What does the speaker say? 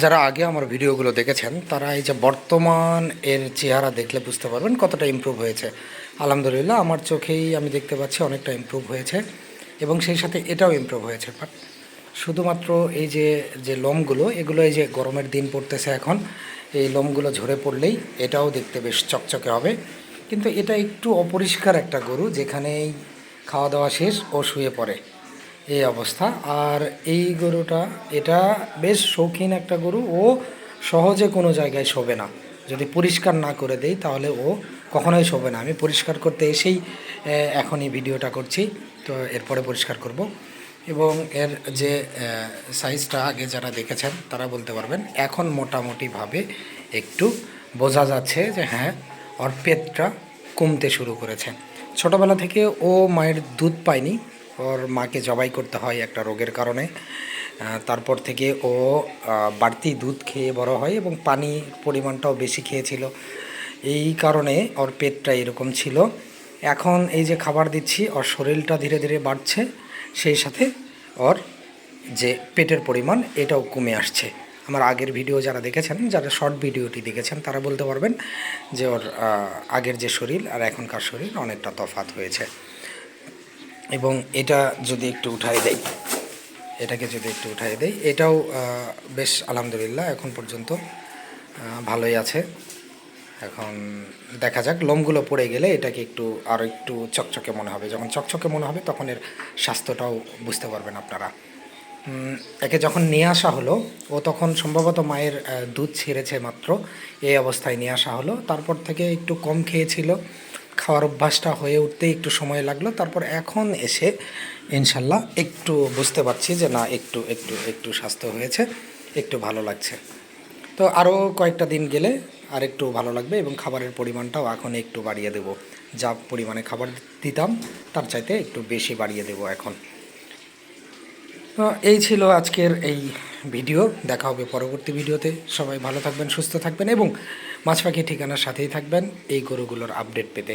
যারা আগে আমার ভিডিওগুলো দেখেছেন, তারা এই যে বর্তমান এর চেহারা দেখলে বুঝতে পারবেন কতটা ইমপ্রুভ হয়েছে। আলহামদুলিল্লাহ, আমার চোখেই আমি দেখতে পাচ্ছি অনেকটা ইমপ্রুভ হয়েছে এবং সেই সাথে এটাও ইমপ্রুভ হয়েছে। বাট শুধুমাত্র এই যে যে লোমগুলো, এগুলো এই যে গরমের দিন পড়তেছে এখন, এই লোমগুলো ঝরে পড়লেই এটাও দেখতে বেশ চকচকে হবে। কিন্তু এটা একটু অপরিষ্কার একটা গরু, যেখানেই খাওয়া দাওয়া শেষ ও শুয়ে পড়ে। এই অবস্থা। আর এই গরুটা, এটা বেশ শৌখিন একটা গরু। ও সহজে কোনো জায়গায় শোবে না। যদি পরিষ্কার না করে দেই, তাহলে ও কখনোই শোবে না। আমি পরিষ্কার করতে এসেই এখন এই ভিডিওটা করছি। তো এরপরে পরিষ্কার করব। এবং এর যে সাইজটা আগে যারা দেখেছেন, তারা বলতে পারবেন, এখন মোটামুটিভাবে একটু বোঝা যাচ্ছে যে হ্যাঁ ওর পেটটা কমতে শুরু করেছে। ছোটোবেলা থেকে ও মায়ের দুধ পায়নি। ওর মাকে জবাই করতে হয় একটা রোগের কারণে। তারপর থেকে ও বাড়তি দুধ খেয়ে বড় হয় এবং পানির পরিমাণটাও বেশি খেয়েছিল। এই কারণে ওর পেটটা এরকম ছিল। এখন এই যে খাবার দিচ্ছি, ওর শরীরটা ধীরে ধীরে বাড়ছে, সেই সাথে ওর যে পেটের পরিমাণ, এটাও কমে আসছে। আমার আগের ভিডিও যারা দেখেছেন, যারা শর্ট ভিডিওটি দেখেছেন, তারা বলতে পারবেন যে ওর আগের যে শরীর আর এখনকার শরীর অনেকটা তফাৎ হয়েছে। এবং এটা যদি একটু উঠাই দেই, এটাকে যদি একটু উঠাই দেই, এটাও বেশ আলহামদুলিল্লাহ এখন পর্যন্ত ভালোই আছে। এখন দেখা যাক, লোমগুলো পড়ে গেলে এটাকে একটু আরও একটু চকচকে মনে হবে। যখন চকচকে মনে হবে তখন এর স্বাস্থ্যটাও বুঝতে পারবেন আপনারা। একে যখন নিয়ে আসা হলো, ও তখন সম্ভবত মায়ের দুধ ছেড়েছে মাত্র। এই অবস্থায় নিয়ে আসা হলো। তারপর থেকে একটু কম খেয়েছিল। খাওয়ার অভ্যাসটা হয়ে উঠতে একটু সময় লাগল। তারপর এখন এসে ইনশাল্লাহ একটু বুঝতে পারছি যে না, একটু একটু একটু স্বাস্থ্য হয়েছে, একটু ভালো লাগছে। তো আরও কয়েকটা দিন গেলে আর একটু ভালো লাগবে এবং খাবারের পরিমাণটাও এখন একটু বাড়িয়ে দেব। যা পরিমাণে খাবার দিতাম, তার চাইতে একটু বেশি বাড়িয়ে দেব এখন। তো এই ছিল আজকের এই ভিডিও। দেখা হবে পরবর্তী ভিডিওতে। সবাই ভালো থাকবেন, সুস্থ থাকবেন এবং মাছ পাখি ঠিকানার সাথেই থাকবেন এই গরুগুলোর আপডেট পেতে।